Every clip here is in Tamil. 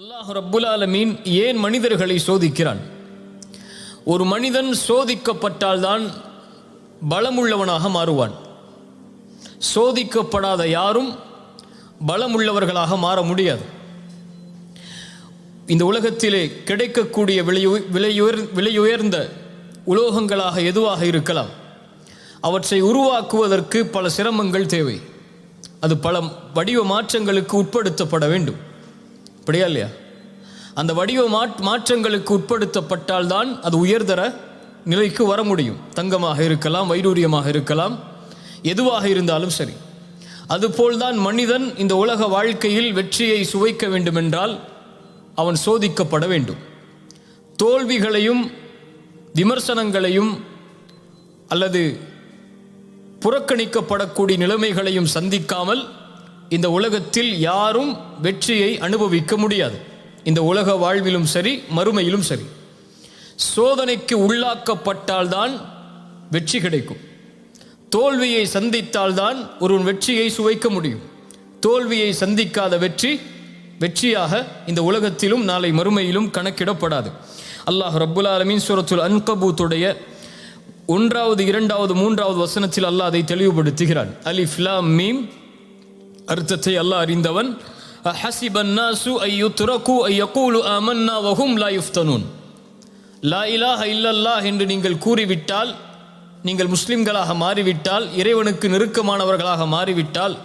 அல்லாஹ் ரப்புலாலமீன் ஏன் மனிதர்களை சோதிக்கிறான்? ஒரு மனிதன் சோதிக்கப்பட்டால்தான் பலமுள்ளவனாக மாறுவான். சோதிக்கப்படாத யாரும் பலமுள்ளவர்களாக மாற முடியாது. இந்த உலகத்திலே கிடைக்கக்கூடிய விலையு விலையுயர் விலையுயர்ந்த உலோகங்களாக எதுவாக இருக்கலாம்? அவற்றை உருவாக்குவதற்கு பல சிரமங்கள் தேவை. அது பல வடிவ மாற்றங்களுக்கு உட்படுத்தப்பட வேண்டும். அப்படியா இல்லையா? அந்த வடிவ மாற் மாற்றங்களுக்கு உட்படுத்தப்பட்டால்தான் அது உயர்தர நிலைக்கு வர முடியும். தங்கமாக இருக்கலாம் வைடூரியமாக இருக்கலாம் எதுவாக இருந்தாலும் சரி. அதுபோல்தான் மனிதன் இந்த உலக வாழ்க்கையில் வெற்றியை சுவைக்க வேண்டுமென்றால் அவன் சோதிக்கப்பட வேண்டும். தோல்விகளையும் விமர்சனங்களையும் அல்லது புறக்கணிக்கப்படக்கூடிய நிலைமைகளையும் சந்திக்காமல் இந்த உலகத்தில் யாரும் வெற்றியை அனுபவிக்க முடியாது. இந்த உலக வாழ்விலும் சரி மறுமையிலும் சரி. சோதனைக்கு உள்ளாக்கப்பட்டால்தான் வெற்றி கிடைக்கும். தோல்வியை சந்தித்தால்தான் ஒருவன் வெற்றியை சுவைக்க முடியும். தோல்வியை சந்திக்காத வெற்றி வெற்றியாக இந்த உலகத்திலும் நாளை மறுமையிலும் கணக்கிடப்படாது. அல்லாஹ் ரப்புல் ஆலமீன் சூரத்துல் அன்கபூத்துடைய ஒன்றாவது இரண்டாவது மூன்றாவது வசனத்தில் அல்லாஹ் அதை தெளிவுபடுத்துகிறான். அலி ஃபிலா மீம் அர்த்தத்தை அல்லாஹ் அறிந்தவன் ஹசிபன்னாசு நாசு ஐயுத்ரகு ஐயகூலு அமன்னா வஹும் லா யுஃப்தனூன். லா இலாஹ இல்லல்லாஹ் என்று நீங்கள் கூறிவிட்டால் நீங்கள் முஸ்லிம்களாக மாறிவிட்டால் இறைவனுக்கு நெருக்கமானவர்களாக மாறிவிட்டால்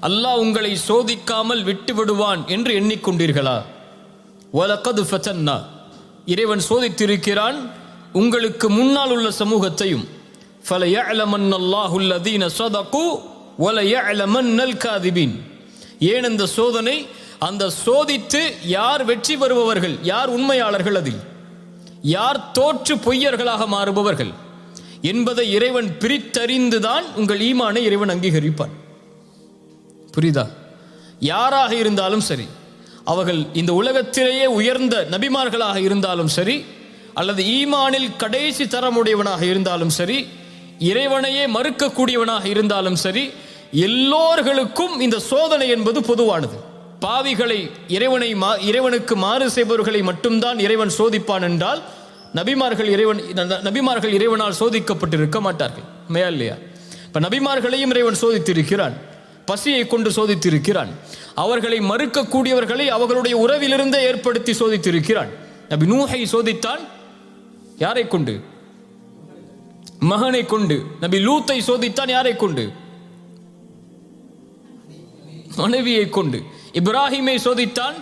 அல்லாஹ் உங்களை சோதிக்காமல் விட்டு விடுவான் என்று எண்ணிக்கொண்டீர்களா? வலக்கது ஃபத்தன்னா. இறைவன் சோதித்திருக்கிறான் உங்களுக்கு முன்னால் உள்ள சமூகத்தையும் ஃபல யஅலமன் அல்லாஹுல்லதீன சதகு காதிபீன் ஏன் இந்த சோதனை? அந்த சோதித்து யார் வெற்றி பெறுபவர்கள்? யார் உண்மையாளர்கள் அதில்? யார் தோற்று பொய்யர்களாக மாறுபவர்கள்? என்பதை இறைவன் பிரித்தறிந்துதான் உங்கள் ஈமானை இறைவன் அங்கீகரிப்பான். புரியுதா? யாராக இருந்தாலும் சரி அவர்கள் இந்த உலகத்திலேயே உயர்ந்த நபிமார்களாக இருந்தாலும் சரி அல்லது ஈமானில் கடைசி தரமுடையவனாக இருந்தாலும் சரி இறைவனையே மறுக்கக்கூடியவனாக இருந்தாலும் சரி எல்லோர்களுக்கும் இந்த சோதனை என்பது பொதுவானது. பாவிகளை இறைவனை மா இறைவனுக்கு மாறு செய்பவர்களை மட்டும்தான் இறைவன் சோதிப்பான் என்றால் நபிமார்கள் இறைவன் நபிமார்கள் இறைவனால் சோதிக்கப்பட்டிருக்க மாட்டார்கள். மேயா இல்லையா? இப்போ நபிமார்களையும் இறைவன் சோதித்திருக்கிறான். பசியை கொண்டு சோதித்திருக்கிறான். அவர்களை மறுக்கக்கூடியவர்களை அவர்களுடைய உறவிலிருந்தே ஏற்படுத்தி சோதித்திருக்கிறான். நபி நூஹை சோதித்தான் யாரை கொண்டு? மகனை கொண்டு. நபி லூத்தை சோதித்தான் யாரை கொண்டு? மனைவியை கொண்டு. இப்ராஹிமை சோதித்தான்